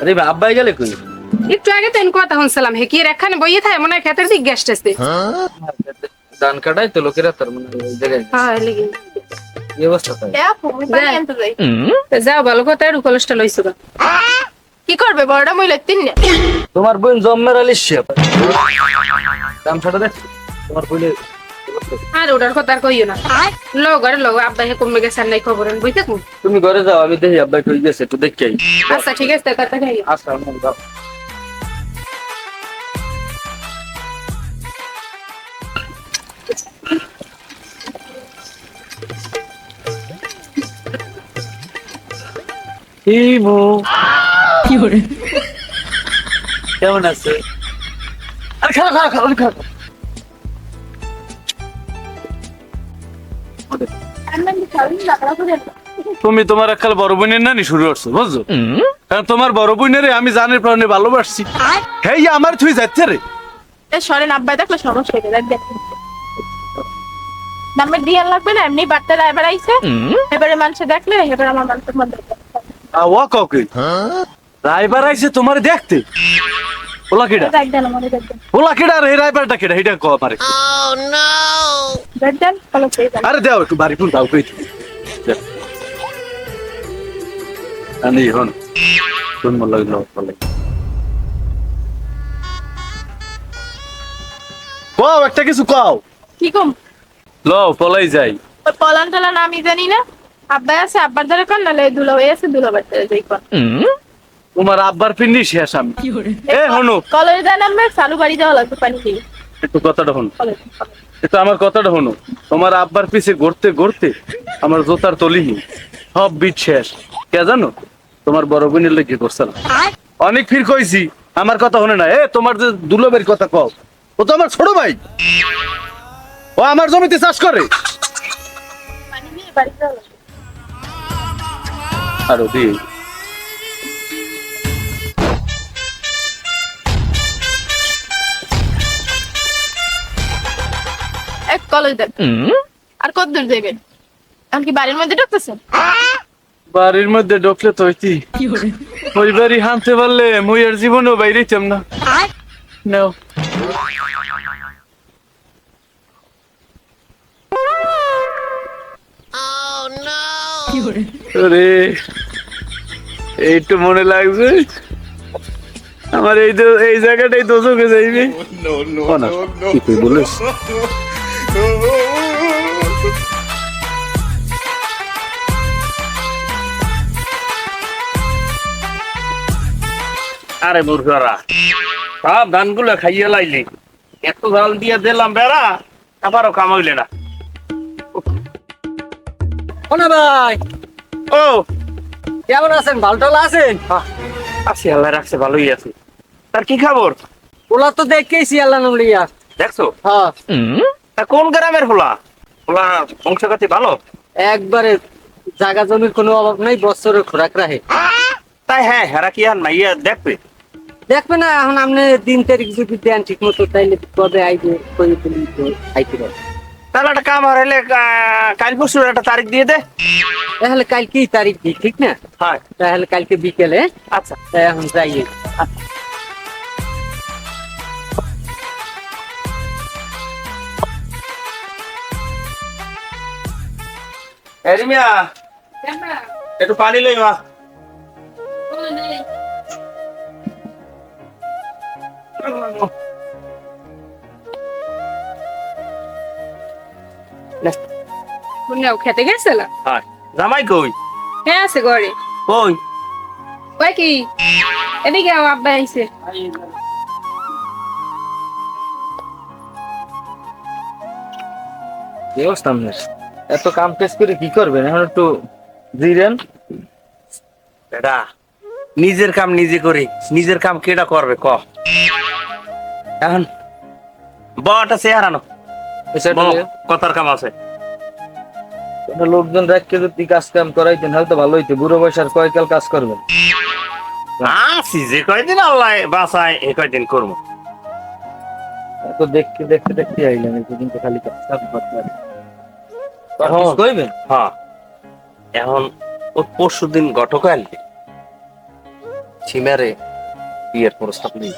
আরে আব্বাই গেলে কই? একটু আগে তো কথা শুনছিলাম হে কি এখানে বইয়ে থাকে? মনে হয় খেতের ধান কাটাই তো লোকেরা তার মানে জায়গায়। হ্যাঁ লেগে। কি অবস্থা তাই? তো যাও ভালো কথা একটু কলেজটা লইছো কি করবে বড়টা মহিলা তিন তোমার বোন জম্মের আলী শেপ দাম ছাড়া দেখ তোমার বোনের আর ওটার কথা আর কইও না। লো ঘরে লো আব্বা হে কমে গেছে আর নাই খবর বই থাকব তুমি ঘরে যাও আমি দেখি আব্বাই কই গেছে একটু দেখি আই। আচ্ছা ঠিক আছে কথা খাই আচ্ছা আমি যাও। ইমু কেমন আছে? আরে খাও খাও খাও খাও তুমি তোমার এককাল বড় বোনের নানি শুরু করছ বুঝছ? কারণ তোমার বড় বোনের আমি জানের প্রাণে ভালোবাসছি। হেই আমার তুই যাচ্ছে রে। সরেন আব্বাই দেখলে সমস্যা লাগবে না এমনি বার্তা ড্রাইভার আইছে। এবারে মানুষে দেখলে এবার আমার মানুষের মধ্যে ও কাউকে রাইবার আইছে তোমার দেখতে। ওলা কেডা? দেখ দেন আমাদের দেখ দেন ওলা কেডা রে রাইবারটা কেডা? এটা কো পারে দেখ দেন ফলো পেয়ে যান আরে দাও একটু বাড়ি ফুল দাও কই আমি হন। কোন মন লাগল বলে। কও একটা কিছু কও। কি কম? পলাই যাই। ওই পলান টলান আমি জানি না। আব্বাই আছে আব্বার দ্বারা কর নাহলে দুলো হয়ে আছে দুলো বাড়তে যাই কর তোমার আব্বার পিন্ডি শেষ আমি। এ হনু। কলেজ দেন আমরা চালু বাড়ি যাওয়া লাগবে পানি দিয়ে একটু কথাটা হন। আমার কথাটা হনো। তোমার আব্বার পিছে ঘুরতে ঘুরতে আমার জোতার তলিহি সব বিট শেষ। কে জানো? তোমার বড় বোনের লেগে অনেক ফির কইছি আমার কথা হনে না। এ তোমার যে দুলবের কথা কও ও তো আমার ছোট ভাই। ও আমার জমিতে চাষ করে। আরও দি কলেজ দেন আর কত দূর যাবেন এখন কি বাড়ির মধ্যে ঢুকতেছেন বাড়ির মধ্যে ঢুকলে তো হইতি। ওই বাড়ি হানতে পারলে মুই আর জীবনও বাইরেইতাম না। নাও। আরে এইটু মনে লাগছে আমার এই তো এই জায়গাটাই দোষকে যাইবে। ও কি তুই বলিস? আরে মূর্খরা সব ধানগুলো খাইয়ে লাইলি এত জাল দিয়ে দিলাম বেড়া আবারও কামাইলে না। শোনা ভাই। ও। কেমন আছেন? ভালো টালো আছেন? আছি আল্লাহ রাখছে ভালোই আছে। তার কি খবর? ওলা তো দেখেছি আল্লাহ নলিয়া দেখছ? হ্যাঁ। তা কোন গ্রামের হোলা? হোলা বংশগতি ভালো? একবারে জায়গা জমির কোনো অভাব নাই বছরের খোরাক রাখে। তাই হ্যাঁ হেরা কি আর মাইয়া দেখবে? দেখবে না এখন আপনি দিন তারিখ যদি দেন ঠিক মতো তাইলে কবে আইবে কই তুলি তো আইতে পারবে তাহলে একটা কাম হারাইলে কাল পরশুর একটা তারিখ দিয়ে দে। তাহলে কালকেই তারিখ দিই ঠিক না? হ্যাঁ। তাহলে কালকে বিকেলে আচ্ছা। এখন যাইয়ে এরিমিয়া একটু পানি লই মা। শুনেও খেতে গেছিল জামাই কই? হ্যাঁ আছে ঘরে। কই? কয় কি? এদিকে আব্বা আইছে। আপনার? এত কাম কাজ করে কি করবেন? এখন একটু জিরেন। বেটা নিজের কাম নিজে করি। নিজের কাম কেডা করবে ক? এখন বটা চেহারা নো কথার কাম আছে। লোকজন রাখকে যদি কাজ কাম করাইতেন হয়তো ভালো হইতো। বুড়ো বয়সার কয়কাল কাজ করবেন? আসি যে কয়দিন আল্লাহ বাসায় এ কয়দিন করব। তো দেখতে দেখতে দেখতে আইলাম এই পর্যন্ত খালি কাজ কাম করতে কিছু কইবেন? হ্যাঁ। এখন ও পরশু দিন সীমারে বিয়ের প্রস্তাব নেই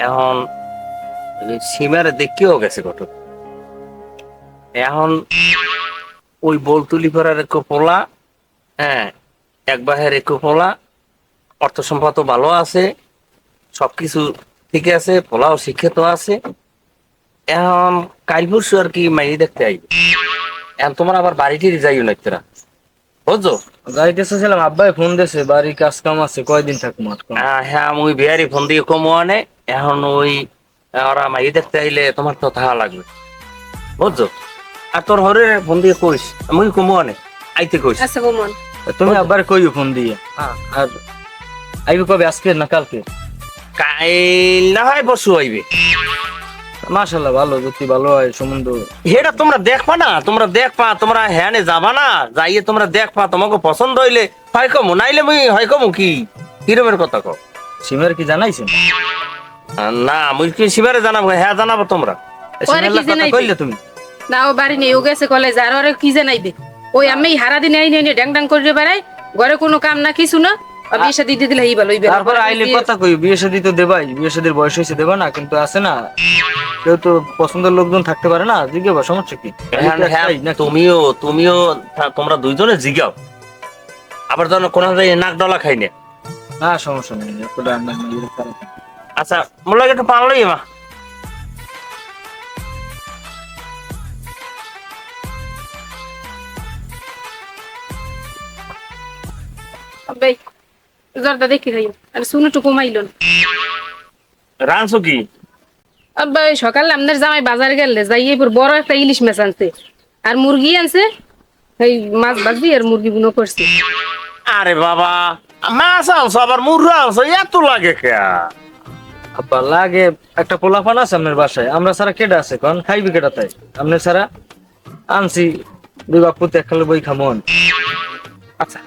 এখন সীমারে দেখিও গেছে ঘটক এখন ওই বলতুলি পাড়ার একটু পোলা হ্যাঁ এক বাহের একটু পোলা অর্থ সম্পদ ভালো আছে সবকিছু ঠিক আছে পোলাও শিক্ষিত আছে এখন কাল পরশু আর কি মাইনি দেখতে আইবে। এখন তোমার আবার বাড়িটি যাইও না তোরা বুঝছ? যাইতেছিলাম আব্বাই ফোন দিয়েছে বাড়ি কাজ কাম আছে কয়দিন থাকব হ্যাঁ মুই বিহারি ফোন দিয়ে কমো আনে এখন ওই ওরা মাই দেখতে আইলে তোমার তো থাকা লাগবে। বুঝছ? আর তোর হরে ফোন দিয়ে কইস মুই কমো আনে? আইতে কইস। আচ্ছা তুমি আব্বার কইও ফোন দিয়ে। আর আইবে কবে আজকে না কালকে? কাইল না হয় পরশু আইবে। মাশাল্লাহ ভালো যদি ভালো হয় সম্বন্ধ হেটা তোমরা দেখবা না তোমরা দেখবা তোমরা হ্যানে যাবা না যাইয়ে তোমরা দেখবা তোমাকে পছন্দ হইলে হয় কমু নাইলে মুই হয় কমু কি? কিরমের কথা কও? সিমের কি জানাইছেন না মুই কি শিবারে জানাব হ্যাঁ জানাব তোমরা। ওরে কি সিমের কইলে তুমি। না ও বাড়ি নেই ও গেছে কলেজ আর ওরে কি জানাইবে? ওই আমি হারা দিন আইনে আইনে ড্যাং ড্যাং করে বেড়াই ঘরে কোনো কাম না কিছু না। বিয়ে শাদি দিয়ে দিলে ভালো হইবে তারপর আইলে কথা কই বিয়ে শাদি তো দেবাই বিয়ে শাদির বয়স হয়েছে দেবা না কিন্তু আছে না। কেউ তো পছন্দের লোকজন থাকতে পারে না জিজ্ঞাসা সমস্যা কি? হ্যাঁ, হ্যাঁ? তুমিও তুমিও তোমরা দুইজনে জিগাও। আবার যেন কোন নাক ডলা খাই না। না সমস্যা নেই। আচ্ছা মোর একটু পারলোই মা। ভাই দেখি আর শুনে টুকু মাইলন। রানছো কি? আব্বা সকালে আমাদের জামাই বাজারে গেলে যাই বড় একটা ইলিশ মাছ আনছে। আর মুরগি আনছে এই মাছ আর মুরগি বুনো করছে। আরে বাবা মাছ আনছো আবার মুরগা আনছো এত লাগে কে? আব্বা লাগে একটা পোলাপান আছে আপনার বাসায়। আমরা সারা কেটে আছে? কন খাইবি কেটা তাই? আপনার সারা আনছি দুই বাপুতে একখালে বই খামন। আচ্ছা।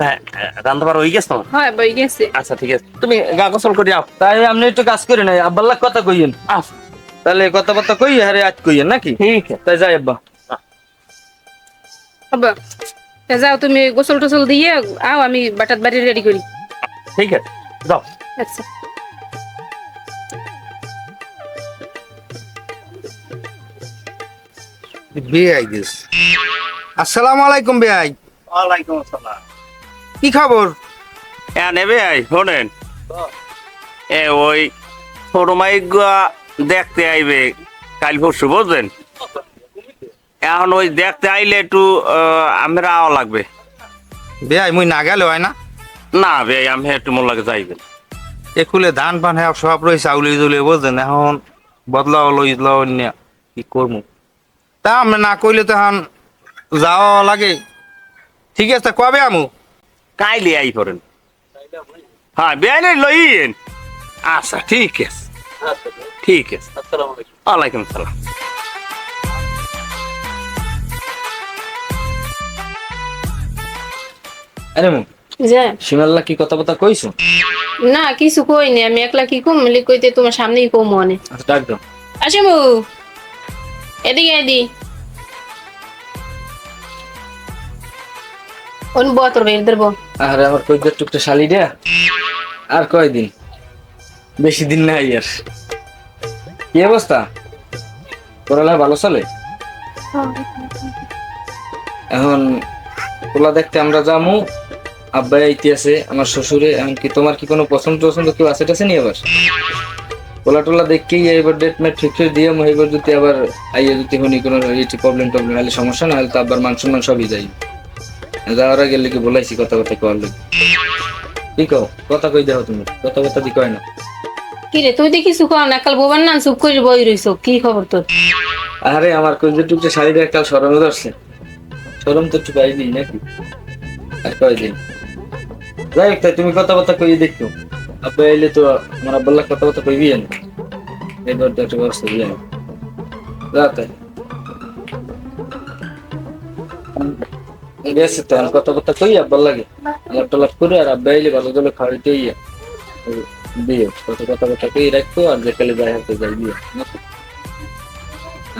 হ্যাঁ রান্না হয়ে গেছ তোমার বই গেছে। আচ্ছা ঠিক আছে। তুমি গা গোসল করে যাও। তাই আপনি একটু কাজ করে নাই আব্বাল্লাহ কথা কইয়েন। আস তাহলে কথাবার্তা কই আরে আজ কইয়েন নাকি? ঠিক আছে। তাই যাই আব্বা। আব্বা যাও তুমি গোসল টোসল দিয়ে আও আমি বাটাত বাড়ি রেডি করি। ঠিক আছে যাও। আচ্ছা। বেআই দিস। আসসালামু আলাইকুম বেআই ওয়ালাইকুম আসসালাম। কি খবর? হ্যাঁ নেবে আই শোনেন। এ ওই দেখতে আইবে কাল পরশু বুঝলেন? এখন ওই দেখতে আইলে একটু আমরা আওয়া লাগবে। বেআই মুই না গেলে হয় না? না বে আমি একটু মোর লাগে যাইবেন। একুলে ধান পান হ্যাঁ সব রয়েছে আউলি জুলি বুঝলেন এখন বদলাও লইলাও নিয়া কি করব তা আমি না কইলে তো এখন যাওয়া লাগে। ঠিক আছে কবে আমু? কাইলে আই করেন হ্যাঁ বেআইনে লইয়েন। আচ্ছা ঠিক আছে। ঠিক আছে। ওয়ালাইকুম সালাম। আরে মু যা। কি কথাবার্তা কইছো? না কিছু কইনি। আমি একলা কি কম? মিলি কইতে তোমার সামনেই কম মনে আচ্ছা ডাক দাও। আসে মু এদিকে এদি বো তোর বের দেবো? আরে আমার কইদের টুকটা শালি রে। আর কয়দিন? বেশি দিন নাই আর। কি অবস্থা? পড়ালেখা ভালো চলে? এখন পোলা দেখতে আমরা যামু। আব্বাই আইতে আছে, আমার শ্বশুরে। এমনকি তোমার কি কোনো পছন্দ টছন্দ কেউ আছে টাছে নি আবার? পোলা টোলা দেখকেই এবার ডেট মেট ঠিক করে দিয়ে এবার যদি আবার আইয়া যদি হনি কোনো প্রবলেম টবলেম হলে সমস্যা না, হলে তো আবার মান সম্মান সবই যাই যাওয়ার আগে লিখে বলাইছি কথা কথা লোক কি কও? কথা কই দাও তুমি কথা কথা দি কয় না। কি রে তুই দেখিস কও না কাল বোবার না চুপ করে বই রইছ কি খবর তোর? আরে আমার কই যে টুকটা শাড়িটা কাল সরমে ধরছে। সরম তো পাইবি নাকি? আর কয় দিন যাই হোক তাই তুমি কথা কথা কই দেখো। আব্বা এলে তো আমার আব্বাল্লাহ কথা কথা কইবি না এবার তো একটা ব্যবস্থা দিয়ে। যা তাই। গেছে তো কথা কথা কই, আব্বার লাগে। আলাপ টালাপ করে আর আব্বা এলে ভালো জলে খাওয়াইতে ইয়া। দিয়ে, কত কথা কথা কই রাখতো আর যেকালে যাই হাতে যাই দিয়ে।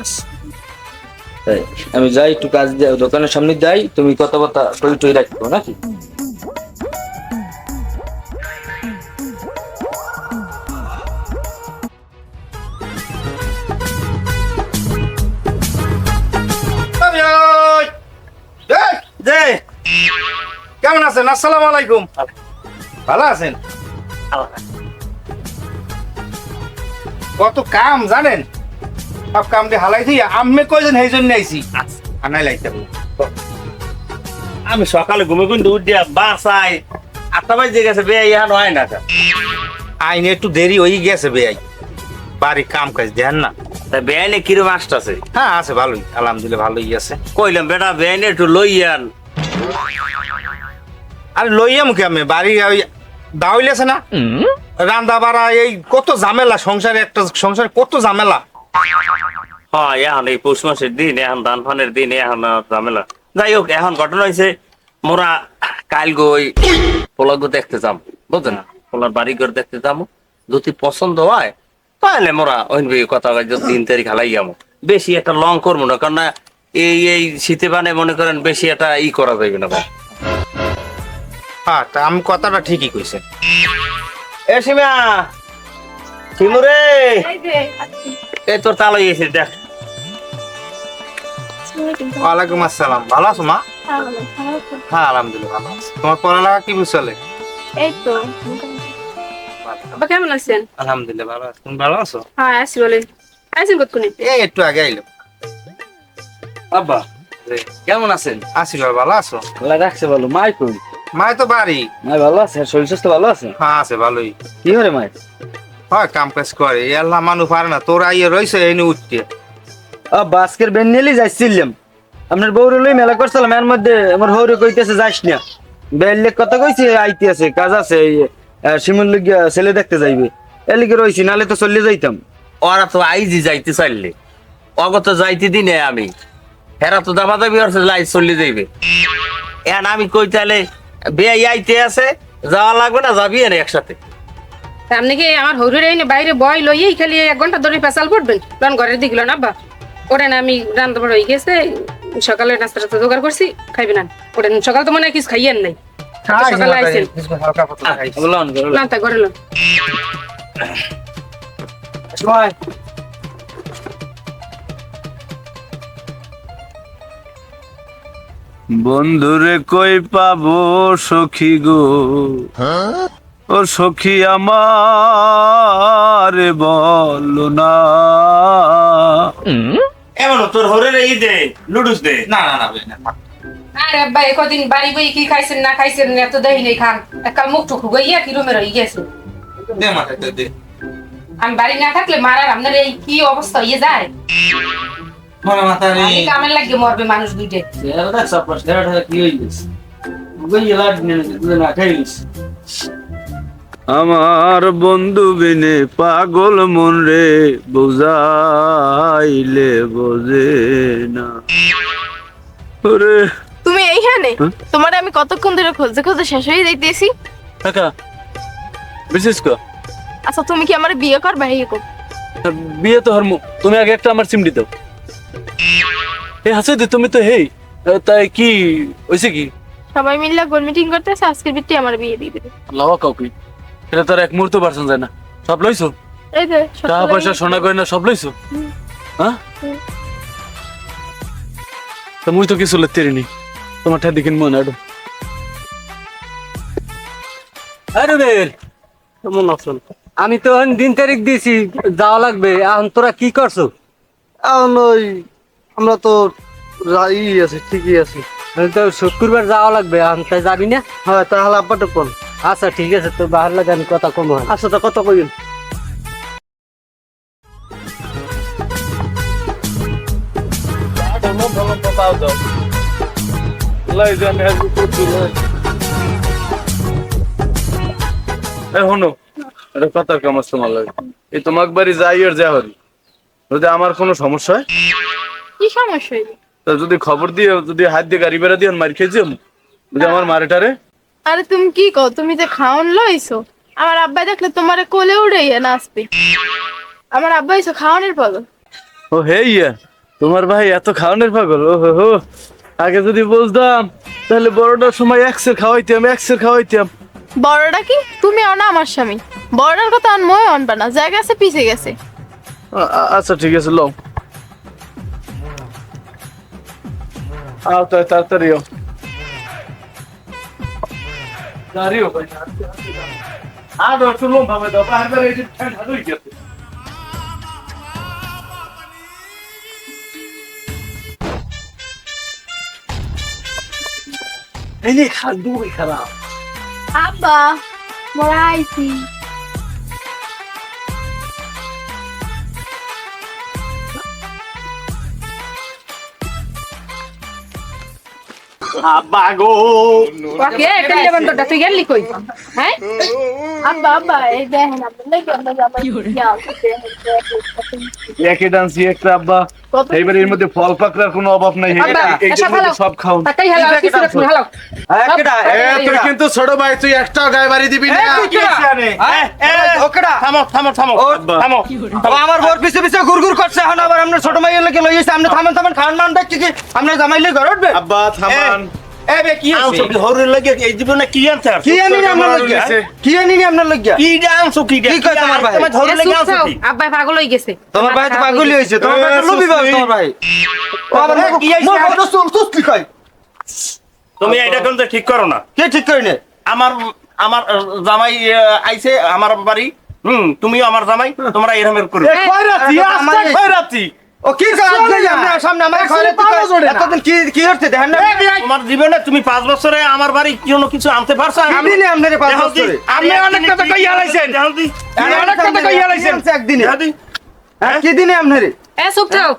আচ্ছা। আমি যাই, একটু কাজ দিয়ে দোকানের সামনে যাই, তুমি কথাবার্তা কই টই রাখব নাকি? আছেন? আসসালামু আলাইকুম। ভালো আছেন? কত কাম জানেন? সব কাম দিয়ে হালাই দিয়ে আম্মে কয়জন সেই জন্য আইছি? আনাই লাইতে আমি সকালে ঘুমে কিন্তু উঠিয়া বাসাই আটটা বাজে গেছে বে ইহা নয় না। আইনে একটু দেরি হয়ে গেছে বেআই বাড়ি কাম কাজ দেন না। তা বেআইনে কিরম আসতেছে? হ্যাঁ আছে ভালোই আলহামদুলিল্লাহ ভালোই আছে। কইলাম বেটা বেআইনে একটু লইয়ান। আরে লইয়া মুখে আমি বাড়ি ওই না? রান্দা বাড়া এই কত ঝামেলা সংসারে একটা সংসারে কত ঝামেলা? হ্যাঁ এখন এই পৌষ মাসের দিন এখন ধান ফানের দিন এখন ঝামেলা। যাই হোক এখন ঘটনা হয়েছে মোরা কাল গই পোলাগো দেখতে যাম বুঝলেন পোলার বাড়ি ঘর দেখতে যাব যদি পছন্দ হয় তাহলে মোরা ওই কথা কই যে তিন তারিখ হালাই যাব বেশি একটা লং করব না কারণ এই এই শীতে বানে মনে করেন বেশি একটা ই করা যাবে না ভাই। হ্যাঁ তা আমি কথাটা ঠিকই কইছেন এ সীমা শিমু রে। এই যে আসছি। এই তোর তালো এসে দেখ। ওয়ালাইকুম আসসালাম। ভালো আছো মা? হ্যাঁ, ভালো, ভালো আছো? হ্যাঁ আলহামদুলিল্লাহ ভালো আছি। তোমার পড়ালেখা কি বুঝলে এই তো কেমন আছেন? আলহামদুলিল্লাহ ভালো আছি। তুমি ভালো আছো? হ্যাঁ আসি বলেন আসেন কতক্ষণে? এই একটু আগে আইলো আব্বা কেমন আছেন? আসি ভাই ভালো আছো? আল্লাহ রাখছে ভালো মাই কই? মায় তো বাড়ি। মাই ভালো আছে? শরীর স্বাস্থ্য ভালো আছে? হ্যাঁ আছে ভালোই। কি করে মাই হয় কাম কাজ করে। আল্লাহ মানু পারে না। তোর আইয়ে রইছে এই নিয়ে উঠতে। আব্বা আজকের বেন্নেলি যাইছিলাম। আপনার বউরে লই মেলা করছিলাম এর মধ্যে আমার হৌরে কইতেছে যাইস না। বেল্লে কথা কইছে আইতে আছে কাজ আছে শিমুল লিগিয়া ছেলে দেখতে যাইবে। এলিগে রইছি নালে তো চললে যাইতাম। ওরা তো আইজি যাইতে চাইলে। অগত যাইতে দিনে আমি। হেরা তো দাবা দাবি লাই চলে যাইবে। এখন আমি কই তাহলে বে আইতে আছে যাওয়া লাগবে না যাবি না একসাথে। আপনি কি আমার হরুর এনে বাইরে বয় লইয়েই খালি এক ঘণ্টা ধরে পেশাল পড়বেন লন ঘরের দিকে লন আব্বা। ওটা না আমি রান্না বড় হয়ে গেছে সকালে নাস্তা টাস্তা জোগাড় করছি খাইবে না। ওটা সকাল তো মনে হয় কিছু খাইয়েন নাই। সকালে আইছেন। হালকা পাতলা তা ঘরে লন। বন্ধুরে কই পাবো সখী গো? ও সখী আমার বলো না। এমন তোর হরে ই দে লুডুস দে। না না না না। আরে আব্বা কদিন বাড়ি বই কি খাইছেন না খাইছেন এত দেহি নেই খান। একাল মুখ টুকু গইয়া কি রুমে রই গেছে? দে মাথায় দে, দে। আমি বাড়ি না থাকলে মারার আপনার এই কি অবস্থা হয়ে যায়? মনে মাথা নেই। আমি কামের লাগে মরবে মানুষ দুইটে আমার বন্ধু বিনে পাগল মন রে বুঝাইলে বোঝে না। ওরে। তুমি এইখানে? হুম? তোমার আমি কতক্ষণ ধরে খুঁজতে খুঁজতে শেষ হয়ে যাইতেছি। কাকা বিশেষ কর। আচ্ছা তুমি কি আমার বিয়ে করবে? বিয়ে তো হরমু। তুমি আগে একটা আমার চিমড়ি দাও। এ হাসে দে তুমি তো হেই তাই কি হয়েছে কি? সবাই মিলে গোল মিটিং করতেছে আজকের বিটি আমার বিয়ে দিয়ে দেবে। কাউকে এটা তোর এক মুহূর্ত পারছেন যায় না। সব লইছো? এই যে টাকা পয়সা সোনা গয়না সব লইছো? হ্যাঁ। তা মুই তো কিছু লেতে নি তোমার ঠা দেখিন মনে আডো আরে কেমন আমি তো দিন তারিখ দিয়েছি যাওয়া লাগবে। এখন তোরা কি করছ? এখন ওই আমরা তো রাই আছে ঠিকই আছে। তো শুক্রবার যাওয়া লাগবে তাই যাবি না? হ্যাঁ তাহলে আব্বাটা কোন আচ্ছা ঠিক আছে তো বাহার লাগে আমি কথা কম হয়। আচ্ছা তা কত কইন শোনো এটা কথার কাম আছে তোমার লাগে। এই তোমাক বাড়ি যাই আর যা হরি। যদি আমার কোনো সমস্যা হয়? কি সমস্যা হইল তা যদি খবর দিয়ে যদি হাত দিয়ে গাড়ি বেড়া দিয়ে মার খেয়েছি যদি আমার মারেটারে? আরে তুমি কি কও? তুমি যে খাওন লইছো? আমার আব্বা দেখলে তোমারে কোলে উড়ে নাচবে। আমার আব্বা এসো খাওয়ানোর পাগল। ও হে ইয়া তোমার ভাই এত খাওয়ানোর পাগল? ও হো হো। আগে যদি বুঝতাম তাহলে বড়টার সময় একসের খাওয়াইতাম একসের খাওয়াইতাম। বড়টা কি? তুমি অনা আমার স্বামী। বড়টার কথা আন মই আনবা না। জায়গা আছে পিছে গেছে। আচ্ছা ঠিক আছে লও। আও তাই তাড়াতাড়ি আও। দাঁড়িয়েও ভাই আর একটু লোম ভাবে দাও বারবার এই যে ঠান্ডা হয়ে গেছে এই যে খাদ্য খারাপ আব্বা মোরা আইছি আব্বা গো। ওকে টেলিলে বন্ধটা তুই গেলি কই? হ্যাঁ? আব্বা আব্বা এই দেখেন আপনার নাকি আমরা যাব একে ডান্সি একটা আব্বা? কত এইবার এর মধ্যে ফল পাকড়ার কোনো অভাব নাই। ভালো। সব খাও তাই কিন্তু ছোট ভাই তুই একটা গায়ে বাড়ি দিবি না। থামো থামো থামো থামো আমার বর পিছে পিছে গুরগুর করছে এখন আবার আমরা ছোট মাইয়ের লেগে লই এসে আপনি থামেন থামেন খান মান দেখ কি? আপনি জামাইলে ঘর উঠবে? আব্বা থামান। এ বে কি হইছে? হরুর লাগে এই জীবনে কি আনতে কি আনি আপনার লাগিয়া কি আনি আপনার লাগিয়া কি আনছো কি কি কয় তোমার ভাই? তোমার হরুর লাগে আনছো কি? আব্বা পাগল গেছে। তোমার ভাই তো পাগলি হইছে তোমার ভাই তো এ, লবি তোমার ভাই। ও আবার কি হইছে? মোর ভাই তো সুল সুস্তি কই তুমি এটা কিন্তু ঠিক করো না। কে ঠিক কই নে? আমার আমার জামাই আইছে আমার বাড়ি। হুম তুমিও আমার জামাই তোমরা এরকমের করো। আস্তে খয়রাতি ও কি আপনার সামনে আমার ঘরে এতদিন কি কি হচ্ছে? দেখেন না। তোমার জীবনে তুমি পাঁচ বছরে আমার বাড়ি কোনো কিছু আনতে পারছ? আমি নি আপনারে পাঁচ বছরে? আপনি অনেক কথা কইয়া লাইছেন। আমি অনেক কথা কইয়া লাইছেন। একদিনে? হ্যাঁ, কি দিনে আপনারে? এ চুপ থাও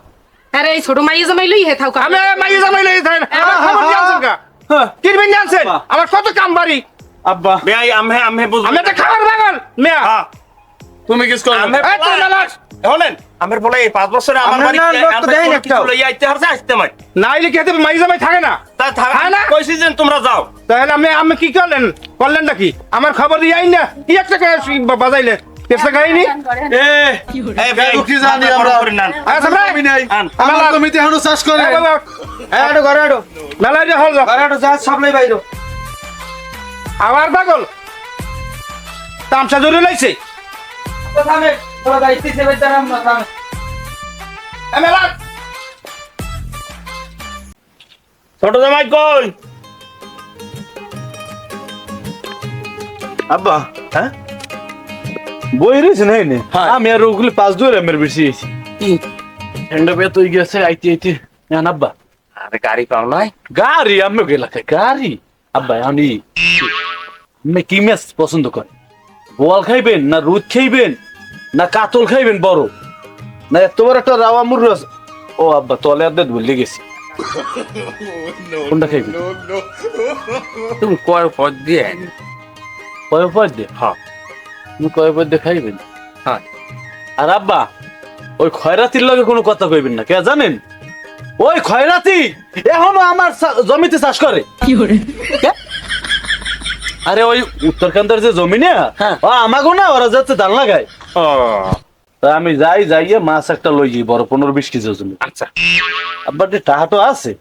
আরে এই ছোট মাইয়ে জামাই লই হে থাও আমি মাইয়ে জামাই লই থাকেন আমার খবর জানছেন কা? কিরবেন জানছেন আমার কত কাম বাড়ি। আব্বা। বেয়াই আমহে আমহে বুঝবে। আমি একটা খাবার পাগল মেয়া হ্যাঁ। তুমি করো আমহে মেলাস। শোনেন আমের বলে এই পাঁচ বছরে আমার বাড়ি আইতে হারছে আসতে মাই। নাইলে কি হাতে মাইয়ে জামাই থাকে না? তা হ্যাঁ না? কইছি যে তোমরা যাও। তাহলে আমি আমি কি করলেন? করলেন নাকি আমার খবর দিয়ে আইন না? কি একটা বাজাইলে? এ এই কি জানি আমরা? নেন। আচ্ছা আমি নাই। আমার এখনও চাষ করে এডো ঘরে এডো মেলা যে হল যা ঘরে এডো যা সামলাই বাইরো। আবার পাগল? তামসা জরুরি লাইছে? থামে তোরা সে বেচারা আমরা থামে। এ মেলা! ছোট জামাই কই? আব্বা হ্যাঁ? বই রয়েছে না এনে? হ্যাঁ। আমি আর ওগুলি পাঁচ দূর এমের বেশি আইছি ঠান্ডা পেয়ে তুই গেছে আইতে আইতে। জান আব্বা। আরে গাড়ি পাও নাই? গাড়ি আমি এলাকায় গাড়ি। আব্বা আমি কি? মাছ পছন্দ করেন বোয়াল খাইবেন না রুদ খাইবেন? না কাতল খাইবেন বড়। না এত বড় একটা রাওয়া মুরগ আছে। ও আব্বা তলে আর ভুলে গেছি। কোনটা খাইবেন? তুমি কয় পদ দিয়ে? কয় পয় দে হ্যাঁ। তুমি কয় দিয়ে খাইবেন? হ্যাঁ। আর আব্বা ওই খয়রাতির লগে কোনো কথা কইবেন না কে জানেন? ওই খয়রাতি এখনও আমার জমিতে চাষ করে। কে? আরে ওই উত্তরকান্দার যে জমি না হ্যাঁ। ও আমাগো না ওরা যাচ্ছে ধান লাগায়। তা আমি যাই যাইয়ে মাছ একটা লই যাই বড় পনেরো বিশ কেজি ওজন আচ্ছা। আব্বার যে টাকা তো আছে।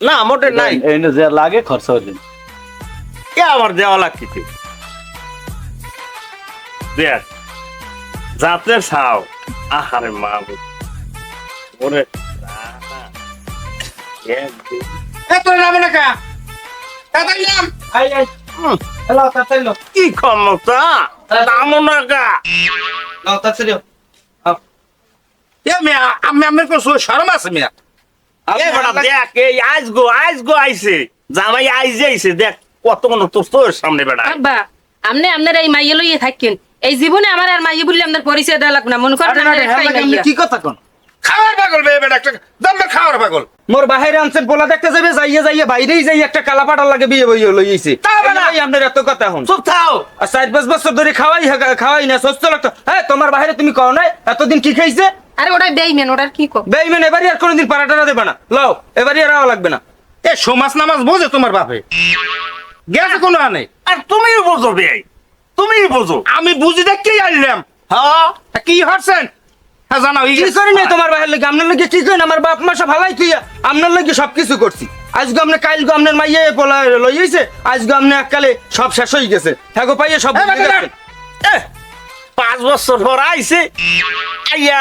না মোটে নাই। এই যে যা লাগে খরচা হইলেন এ আমার দেওয়া লাগছে দেখ যাতে ছাও আহারে মা ওরে একদিন এ তোর নামে না কা? তাড়াতাড়ি নাম আই আই। হ্যালো তাড়াতাড়ি লো কি ক্ষমতা দামও না গা নাও তাড়াতাড়ি এ মেয়া আমি আমার কো শরম আছে মেয়া। এ বেটা দেখ এই আজ গো আজ গো আইছে। জামাই আইজ আইছে দেখ কত কোনো তোর তোর সামনে আব্বা আমনে আপনার এই মাইয়ে লইয়ে থাকেন। এই জীবনে আমার আর মাইয়ে বললে আপনার পরিচয় দেওয়া লাগবে না মনে করেন হ্যাঁ। কি কথা কোন? খাওয়ার পাগল বে বেটা একটা দমে খাওয়ার পাগল। মোর বাহিরে আনছেন পোলা দেখতে যাবে যাইয়ে যাইয়ে বাইরেই যাই একটা কালা পাটার লাগে বিয়ে বইয়ে লইয়েছে তা হবে না। আপনার এত কথা হন। চুপ থাও। আর চার পাঁচ বছর ধরে খাওয়াই খাওয়াই না সুস্থ লাগতো। হ্যাঁ তোমার বাইরে তুমি কও না এতদিন কি খাইছে? আরে ওটাই বেইমেন ওটার কি কো? বেইমেন এবারই আর কোনোদিন পারাটারা দেবে না। লও এবারই আর আওয়া লাগবে না। এ সমাজ নামাজ বোঝে তোমার বাপে। গেছে কোনো আনে? আর তুমিও বোঝো বেয়াই তুমিই বোঝো। আমি বুঝি দেখতেই আনলাম হ্যাঁ কি হরছেন? হ্যাঁ কি করি নাই তোমার বাইরে লাগে? আপনার লাগে কি করি আমার বাপ মা সব হালাই কি আপনার লাগে সবকিছু করছি। আজকে আপনি কাইল গো আপনার মাইয়ে পোলা লইয়েছে আজকে আপনি এককালে সব শেষ হয়ে গেছে। পাইয়ে সব পাঁচ বছর পর আইছে। আইয়া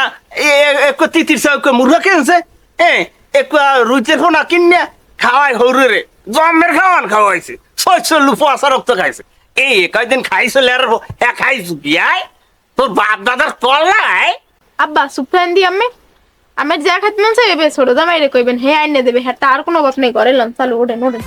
একো তিতির চাউকে মুরগা কিনছে। এ একো রুইতে খোনা কিনিয়া খাওয়াই জমের খাওয়ান খাওয়াইছে। পয়সা রক্ত খাইছে। এই কয়দিন খাইছিল আর হ্যাঁ খাইছু কি তোর বাপ দাদার তল নাই আব্বা সুপ্রান দি আমি আমার যা খাইতে মন চাই এবে ছোট দামাইরে কইবেন, হে আইনে দেবে হ্যাঁ তার কোনো অভাব নেই করে লন, চালু, ওঠেন ওঠেন।